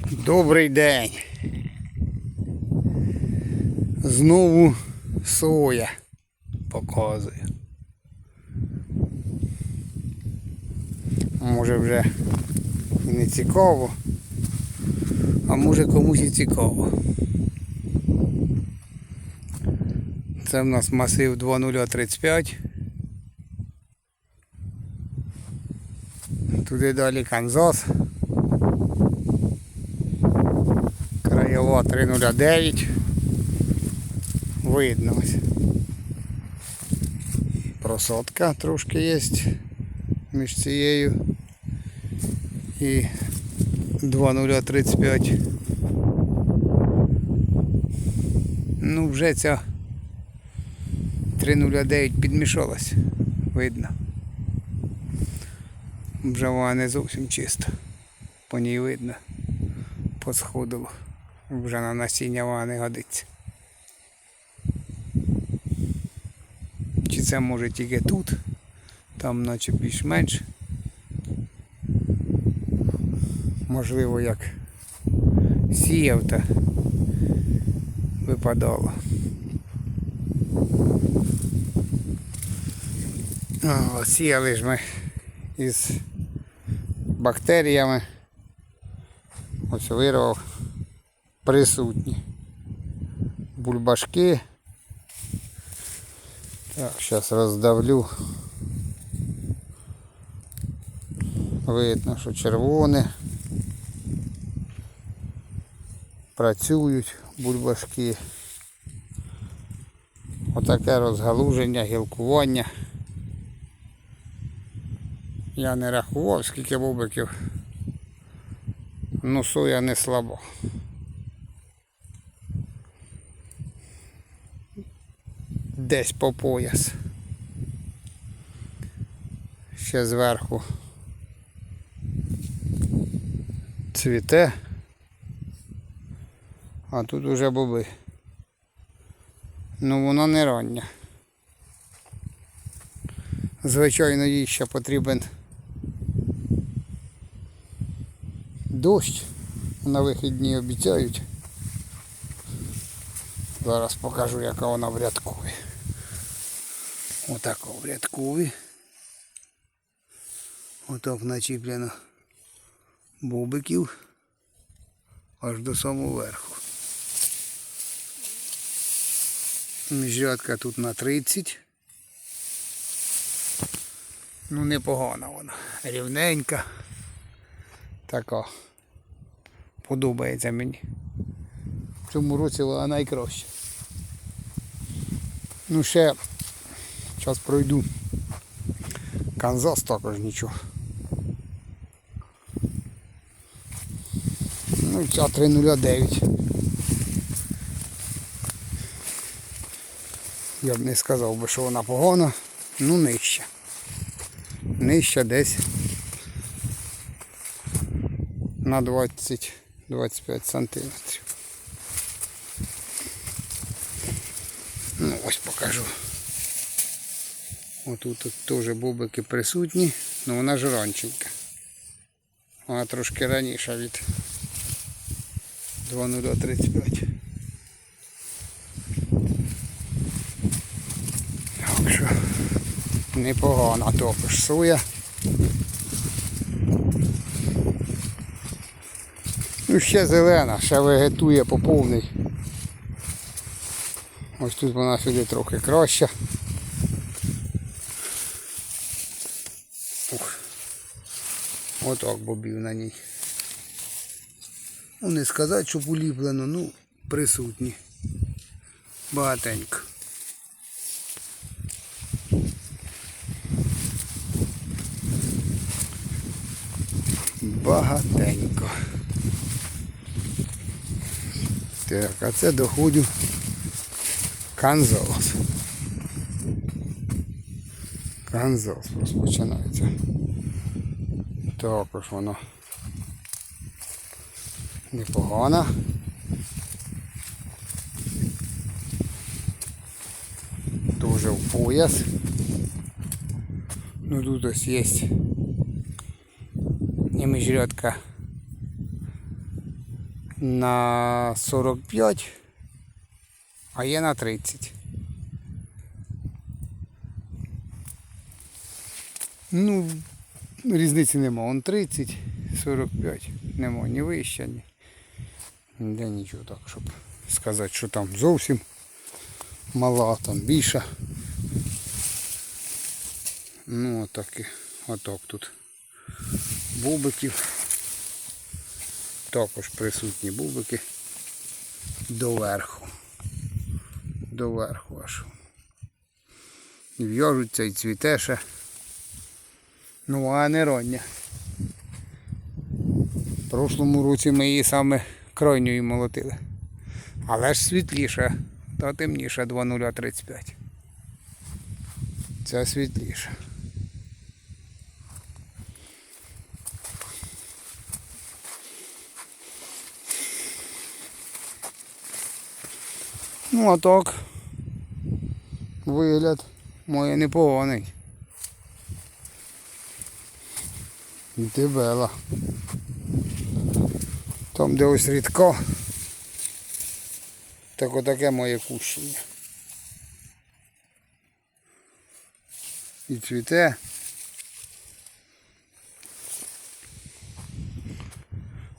Добрий день. Знову соя показує. Може вже не цікаво, а може комусь і цікаво. Це в нас масив 2035. Туди далі Канзас. 309. Видно ось. Просотка трошки є між цією і 2035. Ну вже ця 309 підмішалась, видно. Вже вона не зовсім чиста. По ній видно. Посходило. Вже на насіння вона не годиться. Чи це може тільки тут, там наче більш-менш. Можливо, як сіяв та випадало. О, сіяли ж ми із бактеріями. Ось вирвав присутні. Бульбашки. Так, зараз роздавлю. Видно, що червоне. Працюють бульбашки. Отаке розгалуження, гілкування. Я не рахував, скільки бобиків. Ну, соя не слабо. Десь по пояс. Ще зверху цвіте. А тут уже боби. Ну воно не рання. Звичайно, їй ще потрібен дощ. На вихідні обіцяють. Зараз покажу, яка вона в рядкові. Отако в рядкові. Отак начіплено бобиків аж до самого верху. Міжрядка тут на 30. Ну непогана вона. Рівненька. Така. Подобається мені. В цьому році вона найкраща. Ну ще зараз пройду. Канзас також нічого. Ну ця 309. Я б не сказав би, що вона погана, ну нижча. Нижча десь на 20-25 сантиметрів. Ну ось покажу. Отут тут теж бобики присутні, але вона ж ранченька. Вона трошки раніша від 2035. Так що непогана також соя. Ну ще зелена, ще вегетує по повній. Ось тут вона сюди трохи краща. Отак бобів на ній. Ну не сказати, щоб уліплено, ну присутні. Багатенько. Багатенько. Так, а це доходю Канзас. Канзас розпочинається. Також воно непогано. Дуже в пояс. Ну тут ось є міжрядка на 45, а є на 30. Ну, різниці нема. Он 30, 45. Нема ні вище, ні. Ніде нічого так, щоб сказати, що там зовсім мала, там більша. Ну, отак, і- отак тут бубиків. Також присутні бубики доверху. Доверху аж. В'яжуться і цвіте ще. Ну, а не роння. В прошлому році ми її саме крайньою молотили. Але ж світліша, та темніша 2035. Це світліша. Ну а так. Вигляд моє непоганий. Дебела. Там де ось рідко. Так отаке моє кущення. І цвіте.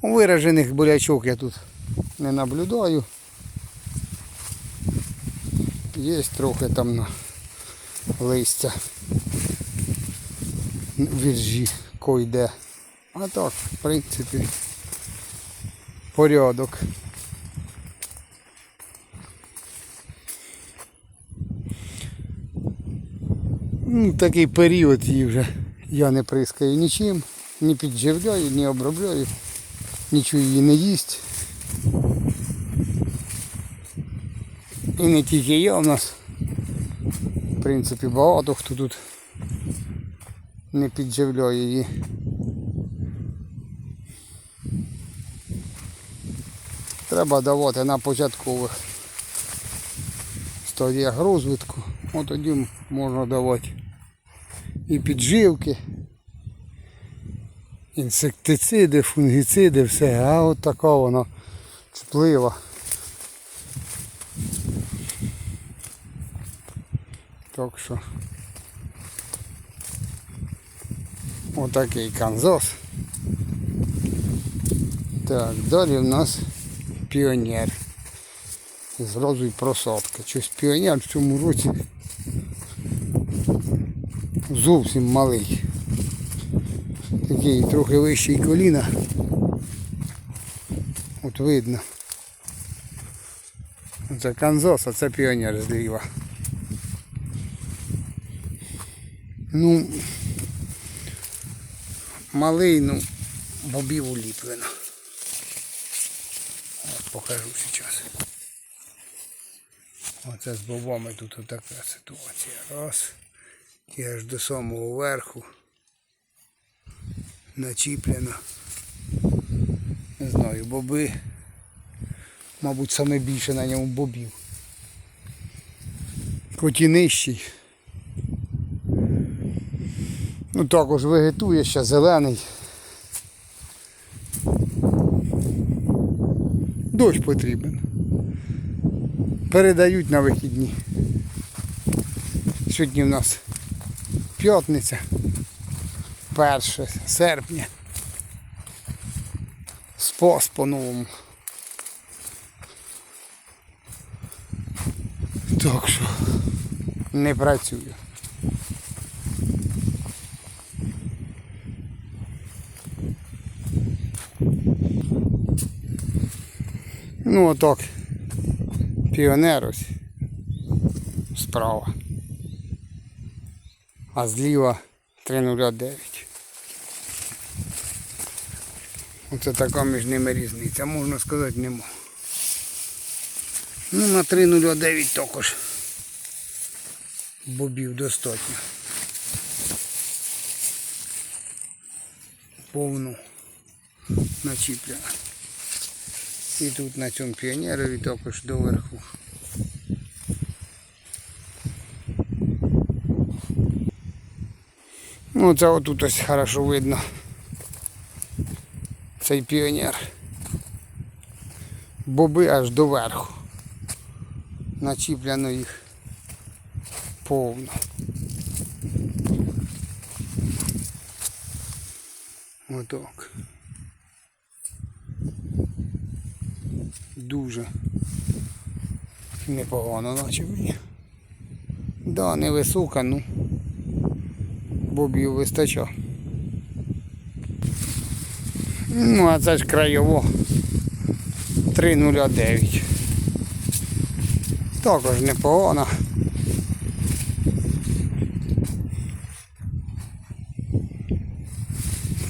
Виражених болячок я тут не наблюдаю. Є трохи там на листя віржі койде. А так, в принципі, порядок. Ну, такий період її вже я не прискаю нічим, ні підживляю, ні обробляю, нічого її не їсть. І не тільки я у нас. В принципі, багато хто тут не підживляє її. Треба давати на початкових стадіях розвитку. От тоді можна давати і підживки, інсектициди, фунгіциди, все. А от така вона чутлива. Так що отакий канзас. Так, далі в нас піонер. Зразу і просадка. Щось піонер в цьому році зовсім малий. Такий трохи вищий коліна. От видно. Це канзас, а це піонер зліва. Ну, малий, ну, бобів уліплено. От покажу зараз. Оце з бобами тут така ситуація. Раз. І аж до самого верху. Начіплено. Не знаю, боби. Мабуть, саме більше на ньому бобів. Хоч і. Ну також вегетує ще зелений. Дощ потрібен. Передають на вихідні. Сьогодні в нас п'ятниця, 1 серпня. Спас по-новому. Так що не працюю. Ну отак. Піонер ось. Справа. А зліва 309. Оце така між ними різниця, можна сказати, нема. Ну на 309 також. Бобів достатньо. Повну начіплено. І тут на цьому піонерові також доверху. Ну це отут ось хорошо видно. Цей піонер. боби аж до верху. Начіпляно їх повно. Отак. Дуже непогано наче мені. Да, невисока, ну бобів вистачав. Ну, а це ж краєво 3,09. Також непогано.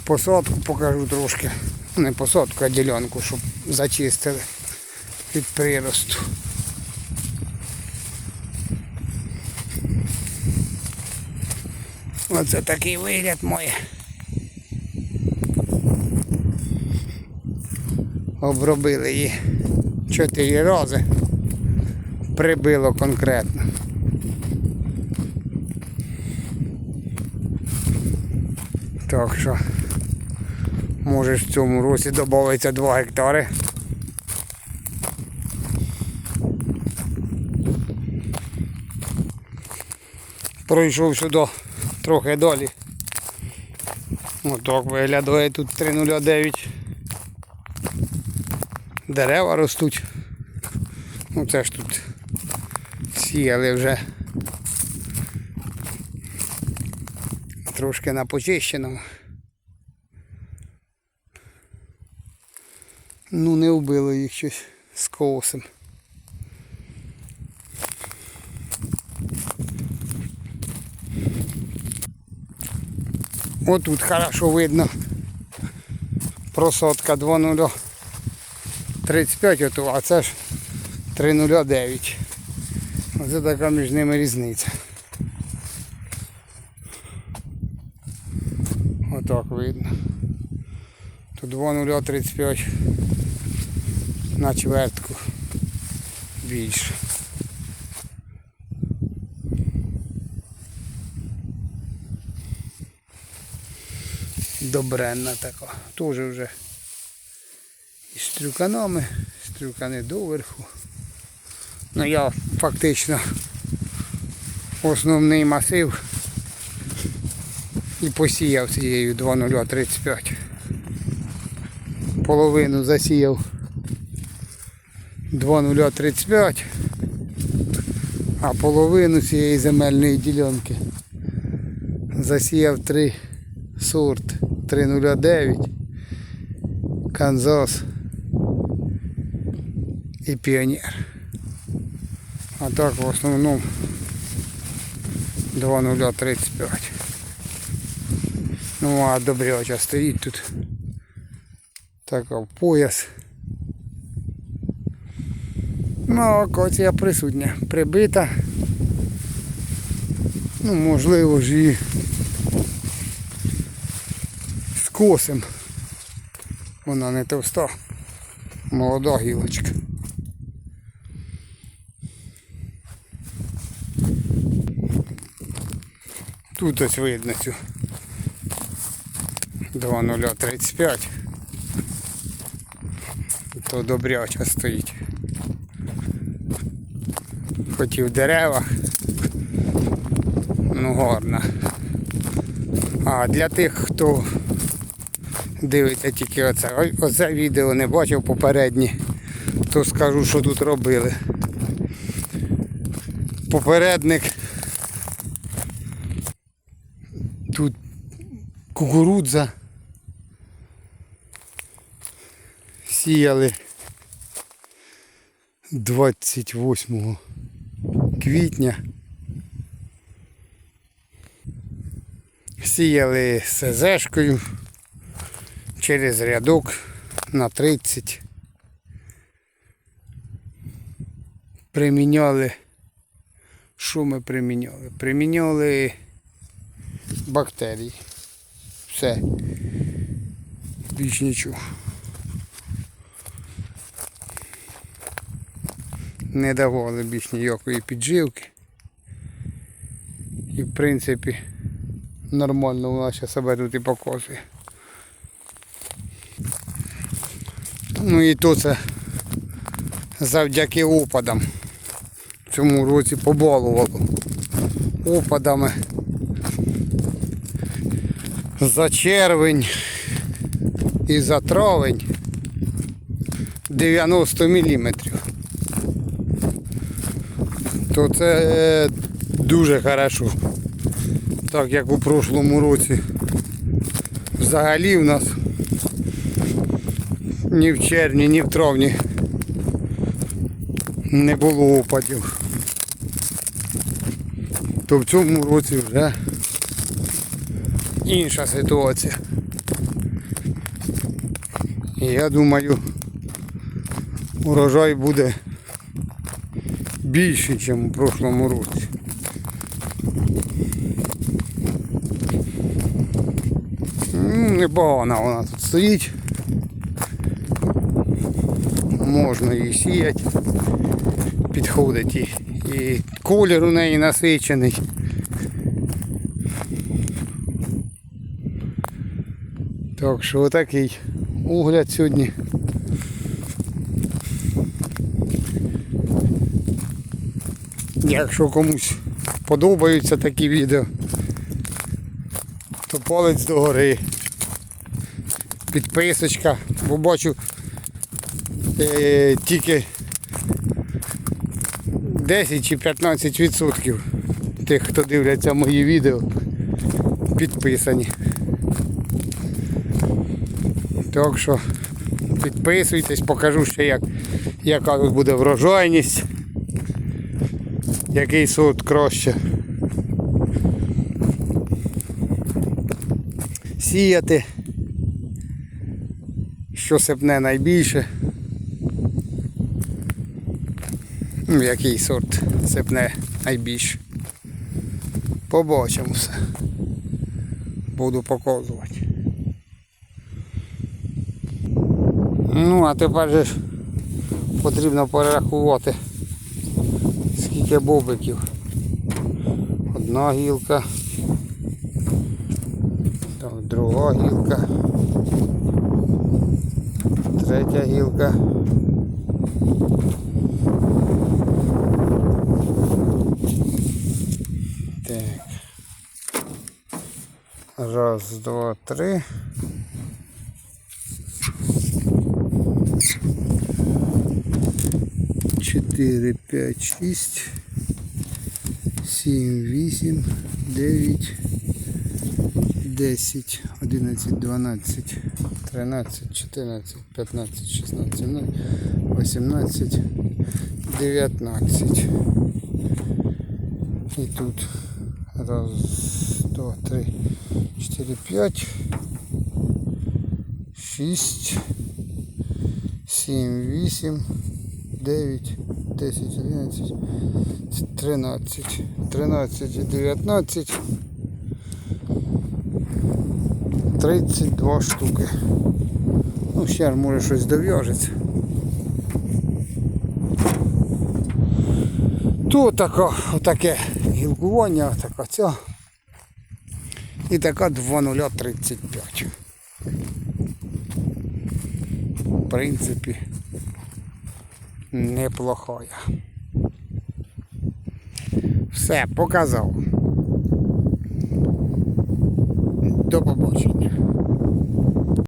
Посадку покажу трошки. Не посадку, а ділянку, щоб зачистили від приросту. Оце такий вигляд моє. Обробили її чотири рази. Прибило конкретно. Так що може в цьому році додається 2 гектари. Пройшов сюди трохи далі. Отак виглядає тут 309. Дерева ростуть. Ну це ж тут сіяли вже трошки на почищеному. Ну не вбило їх щось з коусом. Отут хорошо видно. Просотка 2,035, ото, а це ж 3,09. Оце така між ними різниця. Отак видно. Тут 2,035 на чвертку більше. Добренна така. Теж вже із стрюканами, стрюкани доверху. Ну я фактично основний масив і посіяв цією 2,035. Половину засіяв 2,035, а половину цієї земельної ділянки засіяв 3 сорт 309, Канзас і Піонер. А так в основному 2,035. Ну а добряча стоїть тут. Така в пояс. Ну, акація присутня, прибита. Ну, можливо ж з косим. Вона не товста. Молода гілочка. Тут ось видно цю 2,035. То добряча стоїть. Хоч і в деревах. Ну гарна. А для тих, хто дивиться тільки оце. О- Оце відео не бачив попередні, то скажу, що тут робили. Попередник тут кукурудза. Сіяли 28 квітня. Сіяли СЗшкою через рядок на 30. Приміняли. Що ми приміняли? Приміняли бактерії. Все. Більш нічого. Не давали більш ніякої підживки. І в принципі нормально вона ще себе тут і показує. Ну і то це завдяки опадам. В цьому році побалувало опадами. За червень і за травень 90 міліметрів. То це е, дуже хорошо. Так як у прошлому році взагалі в нас ні в червні, ні в травні не було опадів. То в цьому році вже інша ситуація. Я думаю, урожай буде більший, ніж у прошлому році. Ну, Непогана вона тут стоїть. Можна її сіяти. Підходить і, і колір у неї насичений. Так що отакий огляд сьогодні. Якщо комусь подобаються такі відео, то палець догори. Підписочка, бо бачу е, тільки 10 чи 15 відсотків тих, хто дивляться мої відео, підписані. Так що підписуйтесь, покажу ще як, яка буде врожайність, який сорт краще. Сіяти, що сипне найбільше. Ну, який сорт сипне найбільше. Побачимо все. Буду показувати. Ну, а тепер же потрібно перерахувати, скільки бобиків. Одна гілка. Так, друга гілка. Третя гілка. Раз, два, три. Чотири, п'ять, шість, сім, вісім, дев'ять, десять, одинадцять, дванадцять, тринадцять, чотирнадцять, п'ятнадцять, шістнадцять, сімнадцять, вісімнадцять, дев'ятнадцять. І тут раз, Два, три, чотири, п'ять, шість, сім, вісім, дев'ять, десять, одинадцять, тринадцять, тринадцять і дев'ятнадцять. 32 штуки. Ну, ще може щось дов'яжеться. Тут отаке гілкування, така ця. І така 2035. В принципі, неплохая. Все, показав. До побачення.